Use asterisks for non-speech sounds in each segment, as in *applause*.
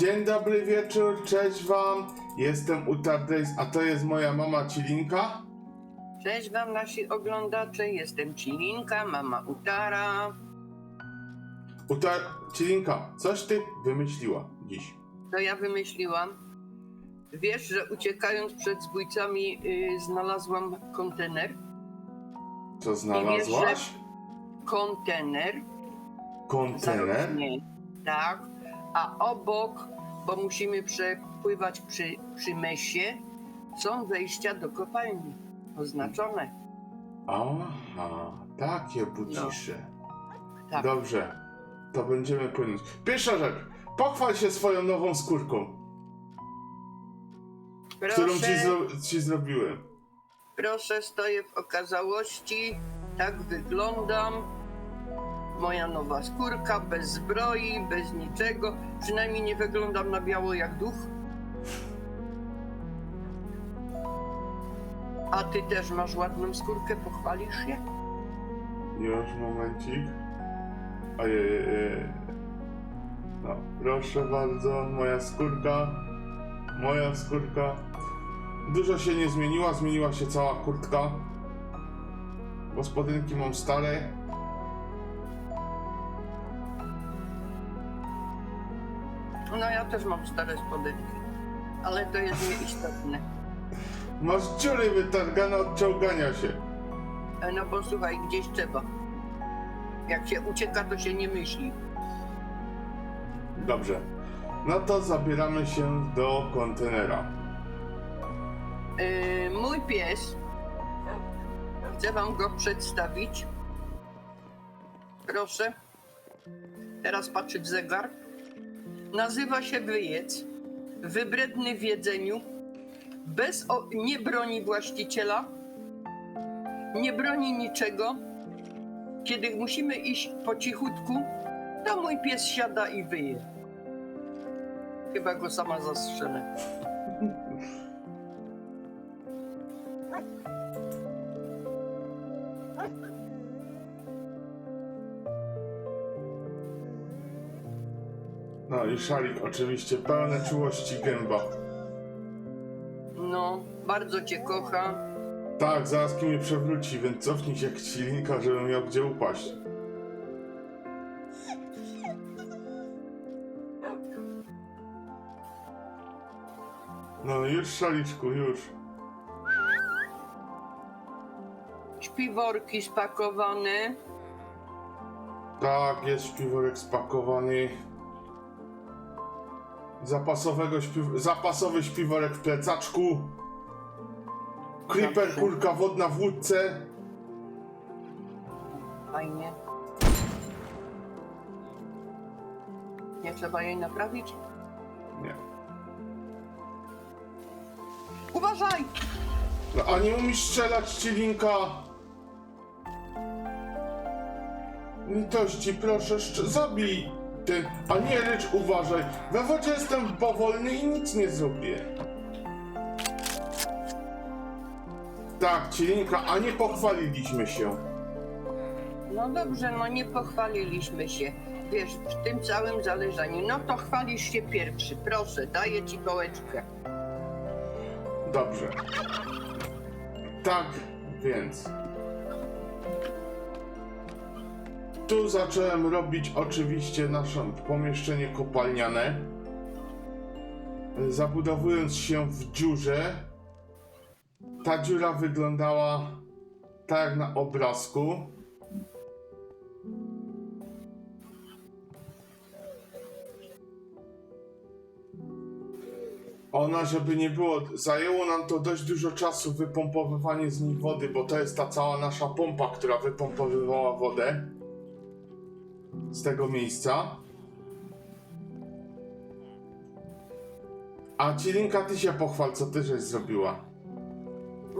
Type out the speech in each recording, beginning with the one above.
Dzień dobry wieczór, cześć wam. Jestem Utar Days, a to jest moja mama Cilinka. Cześć wam nasi oglądacze, jestem Cilinka, mama Utara. Utar, Cilinka, coś ty wymyśliła dziś. To ja wymyśliłam. Wiesz, że uciekając przed zbójcami y, znalazłam kontener? Co znalazłaś? Kontener. Kontener? Zarównie, tak. A obok, bo musimy przepływać przy, przy mesie, są wejścia do kopalni. Oznaczone. Aha, takie bucisze. Tak. Dobrze, to będziemy płynąć. Pierwsza rzecz, pochwal się swoją nową skórką, którą ci, Proszę, zro- ci zrobiłem. proszę, stoję w okazałości. Tak wyglądam. Moja nowa skórka, bez zbroi, bez niczego. Przynajmniej nie wyglądam na biało jak duch. A ty też masz ładną skórkę, pochwalisz się? Już, momencik. Ojej. No, proszę bardzo, moja skórka. Moja skórka. Dużo się nie zmieniła, zmieniła się cała kurtka. Bo spodenki mam stare. No ja też mam stare spodenki. Ale to jest nieistotne. Masz dziury wytargane od czołgania się. E, No bo słuchaj, gdzieś trzeba. Jak się ucieka, to się nie myśli. Dobrze. No to zabieramy się do kontenera. Yy, mój pies, chcę wam go przedstawić. Proszę. Teraz patrzy w zegar. Nazywa się Wyjec. Wybredny w jedzeniu. Bez o, nie broni właściciela. Nie broni niczego. Kiedy musimy iść po cichutku, to mój pies siada i wyje. Chyba go sama zastrzelę. *laughs* No i szalik oczywiście pełne czułości gęba. No, bardzo cię kocha. Tak, zaraz ki mnie przewróci, więc cofnij się jak cilinka, żebym miał gdzie upaść. No już szaliczku, już. Śpiworki spakowane. Tak, jest śpiworek spakowany. Zapasowego śpiw... Zapasowy śpiworek w plecaczku. Creeper, kulka wodna w łódce. Fajnie. Nie trzeba jej naprawić? Nie. Uważaj! No, a nie umiesz strzelać, cilinka? Litości, proszę, szcz- zabij ten, a nie rycz, uważaj. We wodzie jestem powolny i nic nie zrobię. Tak, cilinka, a nie pochwaliliśmy się. No dobrze, no nie pochwaliliśmy się. Wiesz, w tym całym zależeniu. No to chwalisz się pierwszy. Proszę, daję ci kołeczkę. Dobrze. Tak, więc. Tu zacząłem robić oczywiście nasze pomieszczenie kopalniane. Zabudowując się w dziurze. Ta dziura wyglądała tak jak na obrazku. Ona, żeby nie było, zajęło nam to dość dużo czasu wypompowywanie z niej wody, bo to jest ta cała nasza pompa, która wypompowywała wodę z tego miejsca. A Cilinka, ty się pochwal, co ty żeś zrobiła.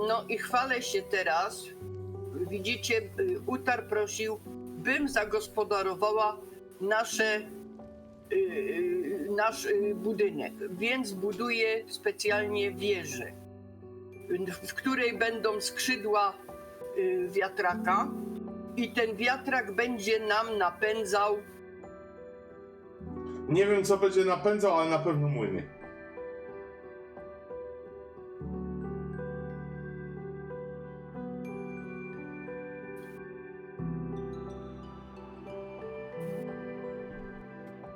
No i chwalę się teraz. Widzicie, Utar prosił, bym zagospodarowała nasze, y, y, nasz y, budynek, więc buduję specjalnie wieżę, w której będą skrzydła wiatraka i ten wiatrak będzie nam napędzał Nie wiem co będzie napędzał, ale na pewno młyny.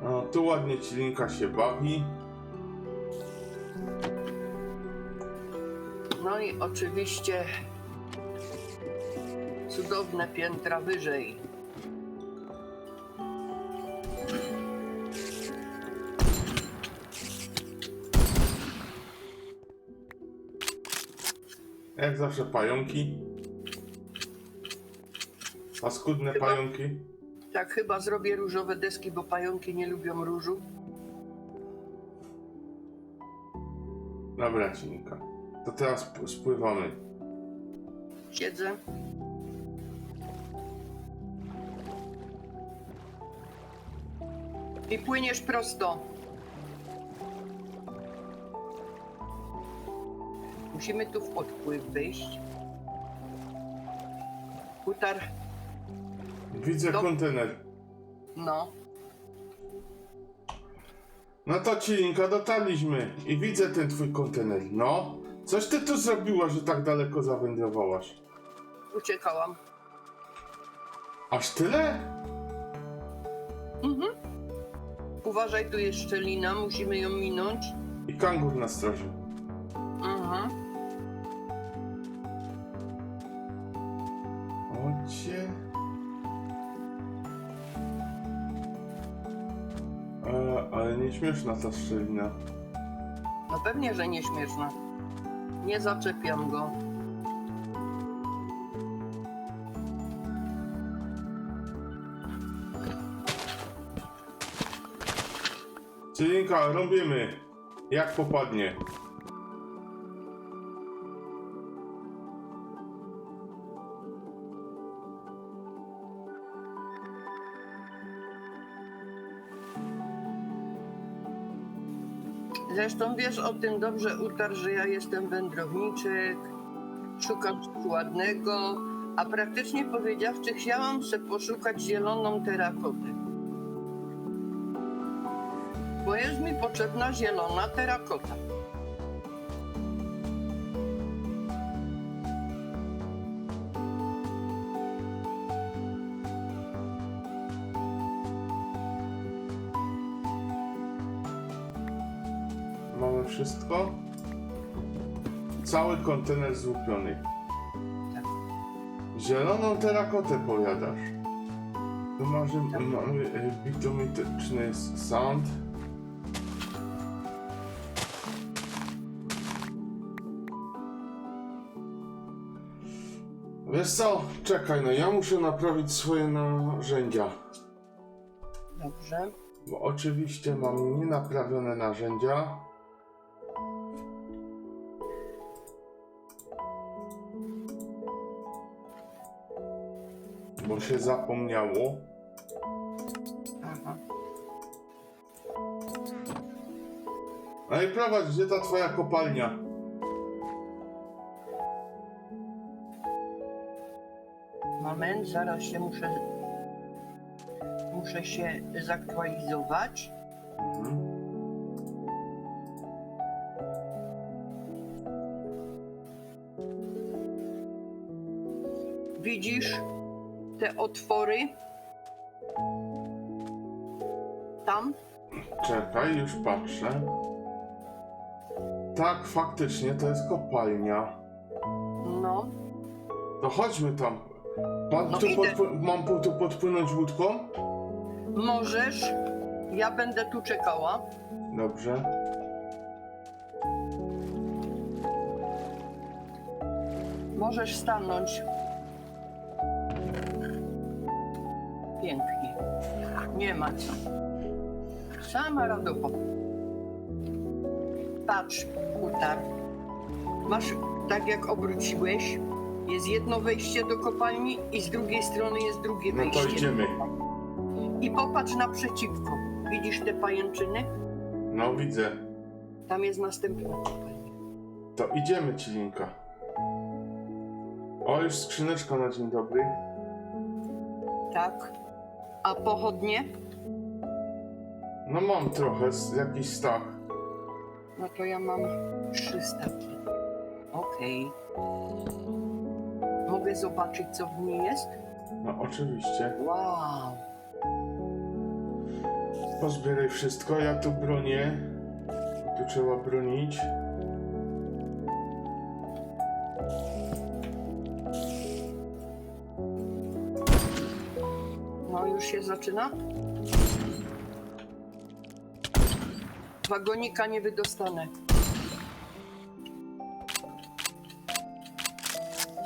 No, tu ładnie cilinka się bawi. No i oczywiście cudowne piętra wyżej. Jak zawsze pająki. Paskudne Chyba- pająki. Tak, chyba zrobię różowe deski, bo pająki nie lubią różu. Dobra, cilinka. To teraz p- spływamy. Siedzę. I płyniesz prosto. Musimy tu w podpływ wyjść. Hutar, Widzę kontener. no. No to cilinka, dotarliśmy. I widzę ten twój kontener. No. Coś ty tu zrobiła, że tak daleko zawędrowałaś? Uciekałam. Aż tyle? Uważaj, tu jest szczelina, musimy ją minąć. I kangur na straży. Mhm. Ocie. E, ale nieśmieszna ta szczelina. No pewnie, że nieśmieszna. Nie zaczepiam go. Cilinka, robimy. Jak popadnie. Zresztą wiesz o tym dobrze, Utar, że ja jestem wędrowniczek, szukam ładnego, a praktycznie powiedziawszy chciałam se poszukać zieloną terakotę. Bo jest mi potrzebna zielona terakota. Mamy wszystko. Cały kontener złupiony. Tak. Zieloną terakotę powiadasz. Tu mamy, mamy e, bitumityczny sand. Wiesz co? Czekaj, no ja muszę naprawić swoje narzędzia. Dobrze. Bo oczywiście mam nienaprawione narzędzia. Bo się zapomniało. Aha. No i prowadź, gdzie ta twoja kopalnia? Zaraz się muszę. Muszę się zaktualizować. Mhm. Widzisz te otwory? Tam? Czekaj, już patrzę. Tak, faktycznie to jest kopalnia. No. To chodźmy tam. Mam, No tu, idę. podpły- mam tu podpłynąć łódką? Możesz. Ja będę tu czekała. Dobrze. Możesz stanąć. Pięknie. Nie ma co. Sama radocha. Patrz, hutar. Masz, tak jak obróciłeś, jest jedno wejście do kopalni i z drugiej strony jest drugie No wejście. to idziemy. I popatrz naprzeciwko. Widzisz te pajęczyny? No widzę. Tam jest następna kopalnia. To idziemy, Cilinka. O, już skrzyneczka na dzień dobry. Tak. A pochodnie? No mam trochę, s- jakiś stach. No to ja mam trzy staki. Okej. Mogę zobaczyć, co w niej jest? No oczywiście. Wow. Pozbieraj wszystko, ja tu bronię. Tu trzeba bronić. No już się zaczyna? Wagonika nie wydostanę.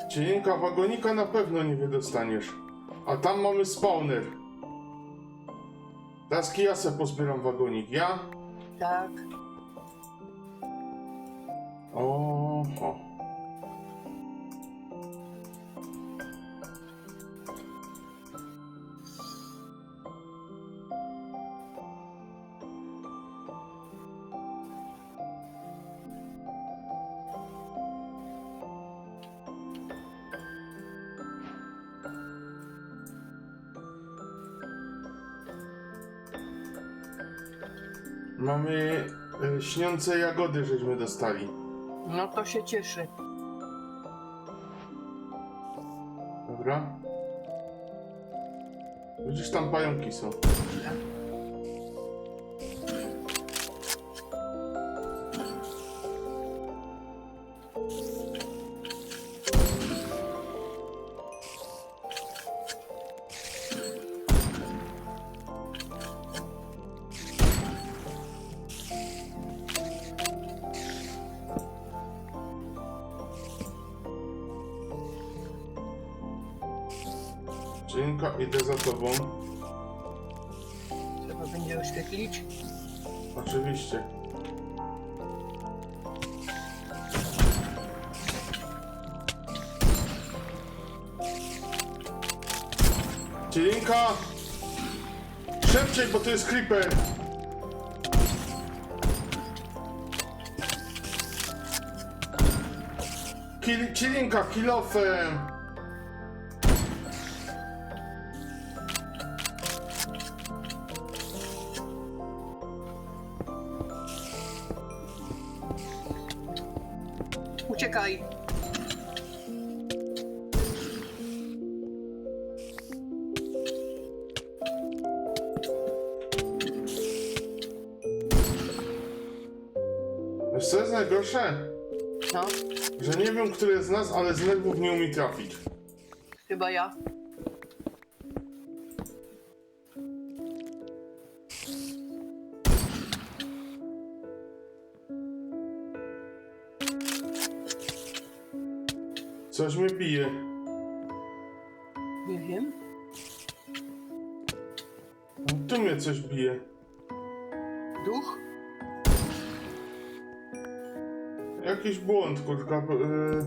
Cienka wagonika na pewno nie wydostaniesz. A tam mamy spawner. Teraz ja se pozbieram wagonik. Ja? Tak. O, o. y, śniące jagody, żeśmy dostali. No to się cieszy. Dobra. Widzisz, tam pająki są. Idę za tobą. Trzeba będzie oświetlić. Oczywiście. Cielinka! Szybciej, bo to jest creeper! Kil, cielinka, kilofem! Uciekaj. Wiesz co jest najgorsze? No, Że nie wiem, który z nas, ale z nerwów nie umie trafić. chyba ja. Coś mnie bije. Nie wiem. Tu mnie coś bije. Duch? Jakiś błąd, kurka. Yy...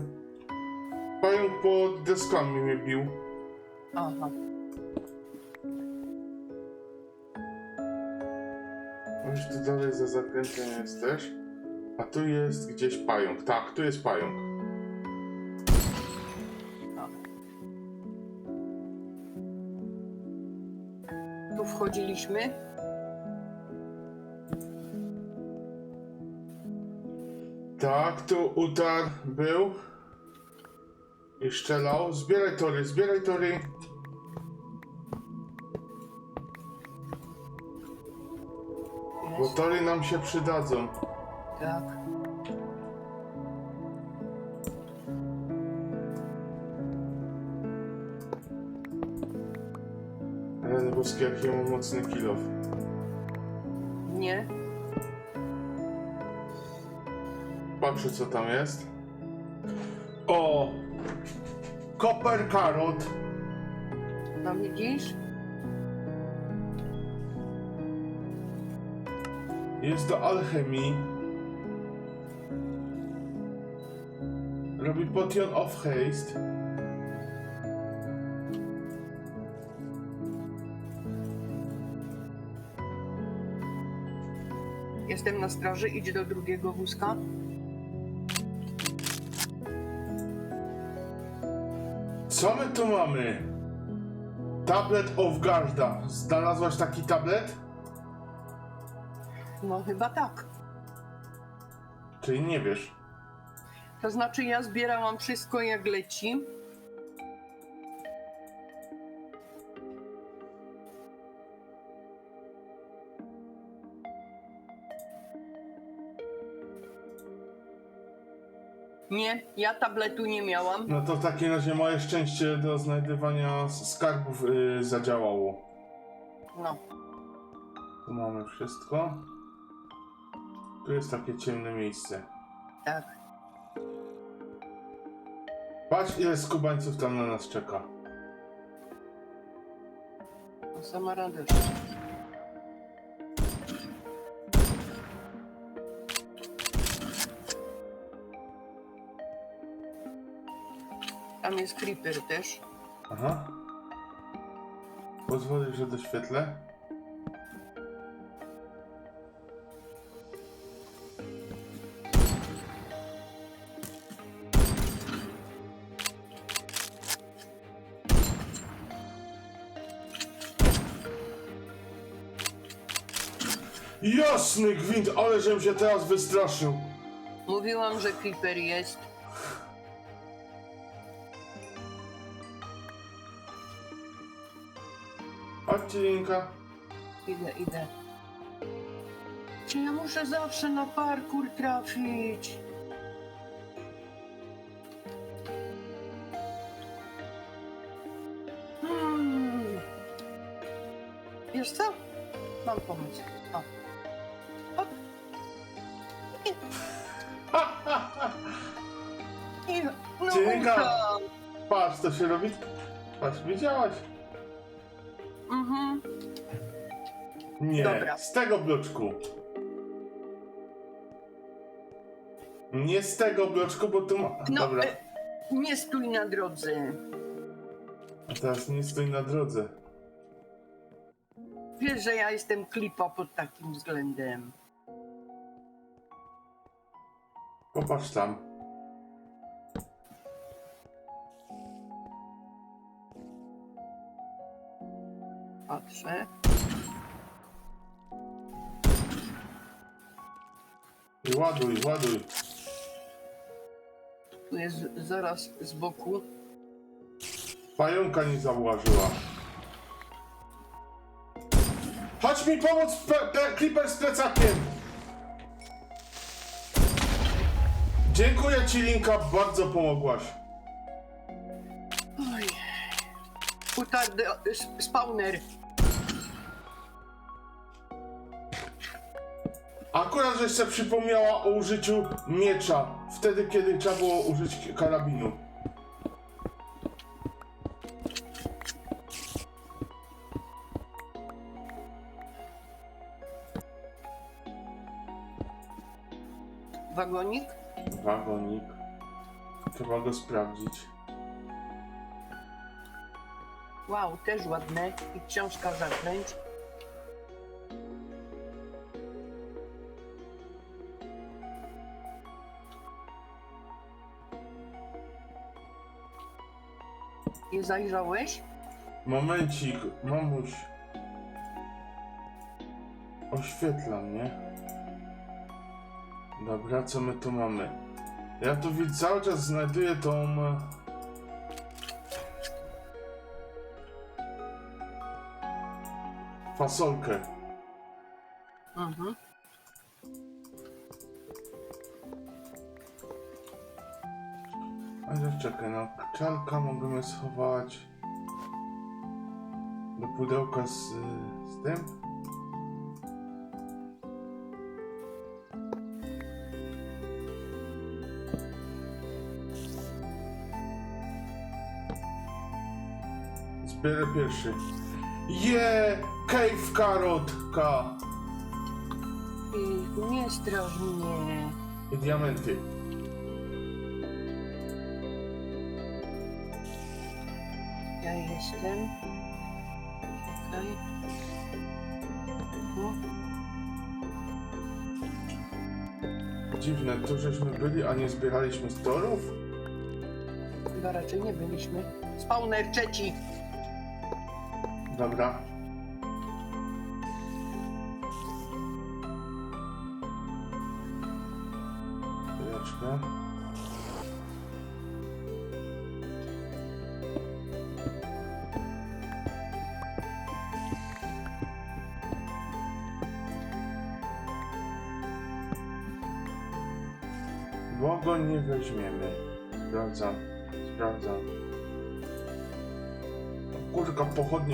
Pająk pod deskami mnie bił. Aha. Już tu dalej za zakrętem jesteś. A tu jest gdzieś pająk. Tak, tu jest pająk. Tu wchodziliśmy. Tak, tu utar był. I szczelał. Zbieraj tory, zbieraj tory. Bo tory nam się przydadzą. Tak. Boskie, jaki ja mam mocny kilof. Nie. Patrzę co tam jest. O! Copper carrot. No widzisz? Jest do alchemii. Robi potion of haste. Jestem na straży, idź do drugiego wózka. Co my tu mamy? Tablet of Garda. Znalazłaś taki tablet? No chyba tak. Czyli nie wiesz. To znaczy ja zbierałam wszystko jak leci. Nie, ja tabletu nie miałam. No to w takim razie moje szczęście do znajdywania skarbów yy, zadziałało. No, Tu mamy wszystko. Tu jest takie ciemne miejsce. tak. Patrz ile skubańców tam na nas czeka. No, sama radość. Tam jest creeper też. Aha. Pozwolisz, że doświetlę? Jasny gwint, ale żem się teraz wystraszył. Mówiłam, że creeper jest. Linka. Idę, idę. Czy ja muszę zawsze na parkour trafić? Hmm. Wiesz co? Mam pomysł. O. O. I... I... No, tam. Patrz, co się robi. Patrz, widziałaś? Mhm. Nie, Dobra. z tego bloczku. Nie z tego bloczku, bo tu ma... No, Dobra, e, nie stój na drodze. a teraz nie stoi na drodze. Wiesz, że ja jestem klipa pod takim względem. Popatrz tam. Patrzę. Ładuj, ładuj. Tu jest zaraz z boku. Pająka nie zauważyła. Chodź mi pomóc, pe- pe- Clipper z plecakiem! Dziękuję ci, Linka, bardzo pomogłaś. Oj. Tutaj spawner. Akurat, żeś sobie przypomniała o użyciu miecza, wtedy, kiedy trzeba było użyć karabinu. Wagonik. Wagonik. Trzeba go sprawdzić. Wow, też ładne. I książka zaklęć. Nie zajrzałeś? Momencik, mamuś. Oświetlam, nie? Dobra, co my tu mamy? Ja tu widzę, cały czas znajduję tą... e, Fasolkę. Mhm. Czekaj, no, czarka możemy schować do pudełka z, z tym. Zbierę pierwszy. Je, cave karotka I nie straż mnie. i diamenty. Czekaj. O, Dziwne, tu żeśmy byli, a nie zbieraliśmy z torów? chyba raczej nie byliśmy. Spawner trzeci. Dobra.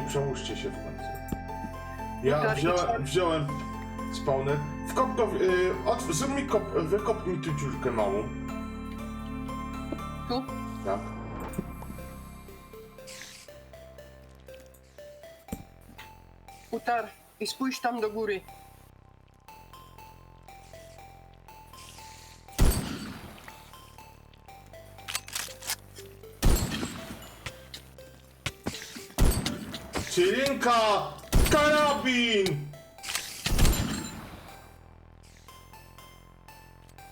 Przełóżcie się w końcu. Ja wziąłem, wziąłem. Wkop go, w- y, od, zrób mi kop, wykop mi tu dziurkę małą. Tu? Tak. Utar i spójrz tam do góry. Cirinka! Karabin!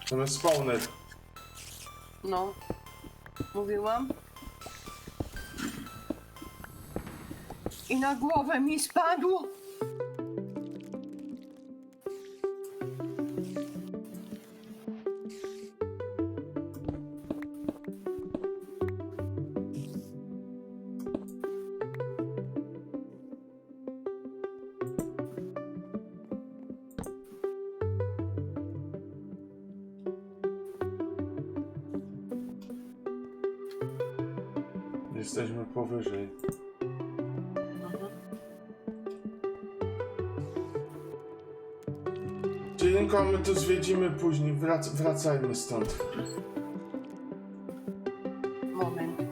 To jest spawner. No. Mówiłam. I na głowę mi spadło. Jesteśmy powyżej. Cirinka, my tu zwiedzimy później. Wrac wracajmy stąd. Moment.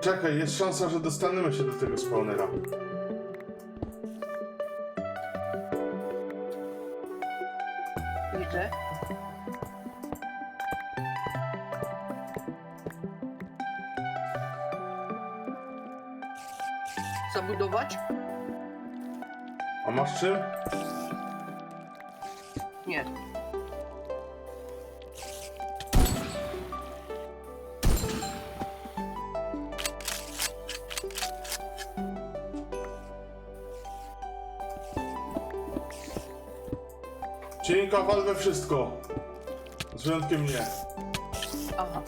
Czekaj, jest szansa, że dostaniemy się do tego spawnera. Zabudować? A masz czym? Nie. Cirinka, wal we wszystko. Z wyjątkiem mnie. Aha.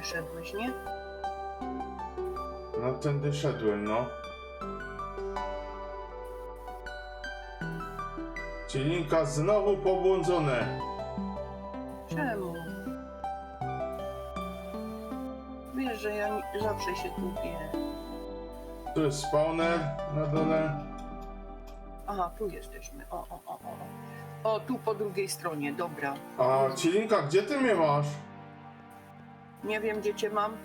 Przyszedłeś, nie? No tędy szedłem, no. Cirinka znowu pobłądzone. Czemu? Wiesz, że ja ni- zawsze się gubię. Tu jest spawner na dole. Aha, tu jesteśmy. O, o, o, o. O, tu po drugiej stronie, dobra. A Cirinka, gdzie ty mnie masz? Nie wiem, gdzie cię mam.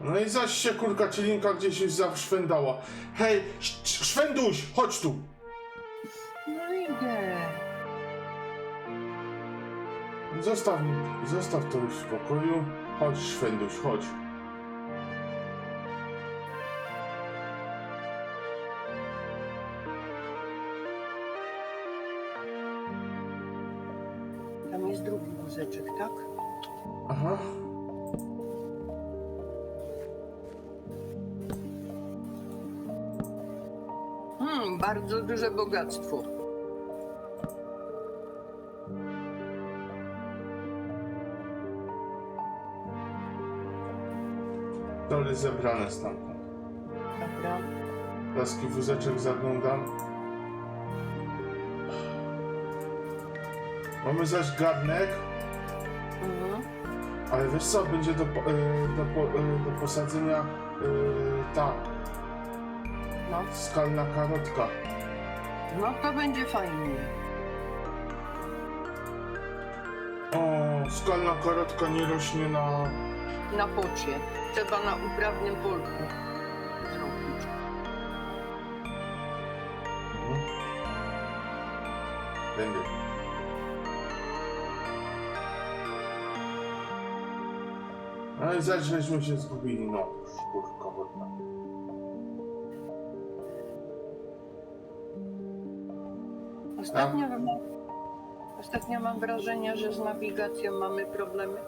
No i zaś się kurka Cirinka gdzieś już zawszwędała. Hej, sz- sz- Szwęduś, chodź tu. No idę. Zostaw, zostaw to już w spokoju. Chodź Szwęduś, chodź. Tam jest drugi wózeczek, tak? Aha. Hmm, bardzo duże bogactwo. Doly zebrane stamtąd. Dobra. Laski wózeczek zaglądam. Mamy zaś garnek, E, wiesz co, będzie do, e, do, e, do posadzenia ta No, skalna karotka. no to będzie fajnie. O, skalna karotka nie rośnie na... Na pocie. Trzeba na uprawnym polku zrobić. Mhm. Będzie. No i zaś żeśmy się zgubili, no. Szkórka wodna. Ostatnio, mam, ostatnio mam wrażenie, że z nawigacją mamy problemy.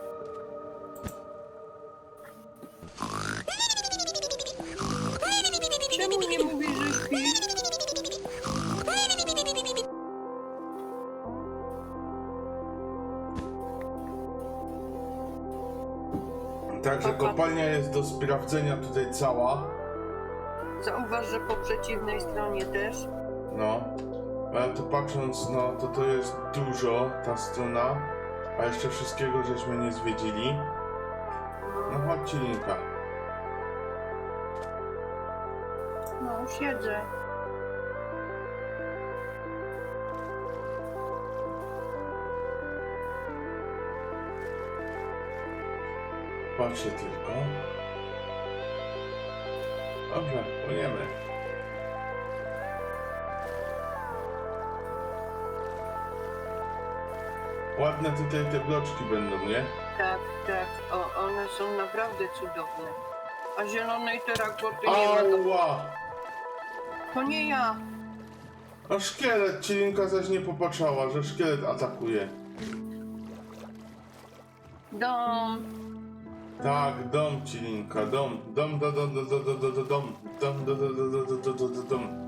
Sprawdzenia tutaj cała. Zauważ, że po przeciwnej stronie też. No. Ale to patrząc, no to to jest dużo ta strona. A jeszcze wszystkiego żeśmy nie zwiedzili. No chodźcie linka. No, siedzę. Patrzcie tylko. Dobrze, płyniemy. Ładne tutaj te bloczki będą, nie? Tak, tak. O, one są naprawdę cudowne. A zielonej terakoty nie ma. To, Ała! to nie ja. A szkielet, Cilinka zaś nie popatrzała, że szkielet atakuje. Dom. Tak, dom Cilinka, dom, dom, do, do, do, do, do, do, do, dom, dom, do, do, do, do, do, do, do, do, dom.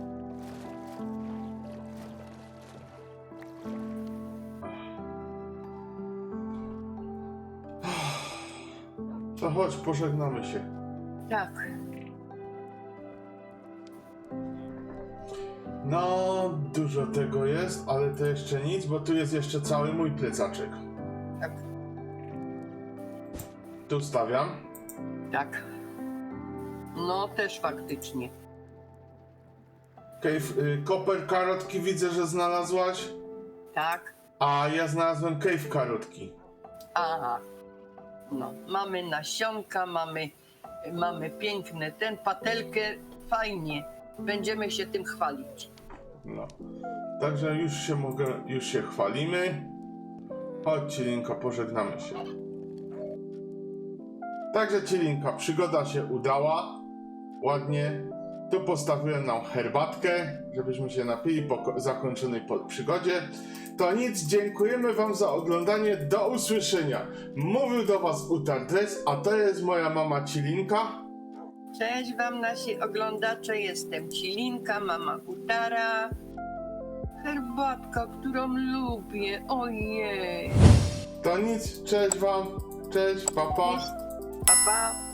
To chodź, pożegnamy się. Tak. No, dużo tego jest, ale to jeszcze nic, bo tu jest jeszcze cały mój plecaczek. Tu stawiam. Tak. No, też faktycznie. Cave, y, koper karotki widzę, że znalazłaś, Tak. a ja znalazłem cave karotki. Aha. No, mamy nasionka, mamy, mamy piękne ten, patelkę, fajnie. Będziemy się tym chwalić. No. Także już się mogę, już się chwalimy. Chodź, Cielinka, pożegnamy się. Także Cielinka, przygoda się udała. Ładnie. Tu postawiłem nam herbatkę, żebyśmy się napili po ko- zakończonej po przygodzie. To nic, dziękujemy wam za oglądanie. Do usłyszenia. Mówił do was Utardres, a to jest moja mama Cielinka. Cześć wam nasi oglądacze, jestem Cilinka, mama Utara. Herbatka, którą lubię, ojej. To nic, cześć wam. Cześć, papa. Pa, Apa.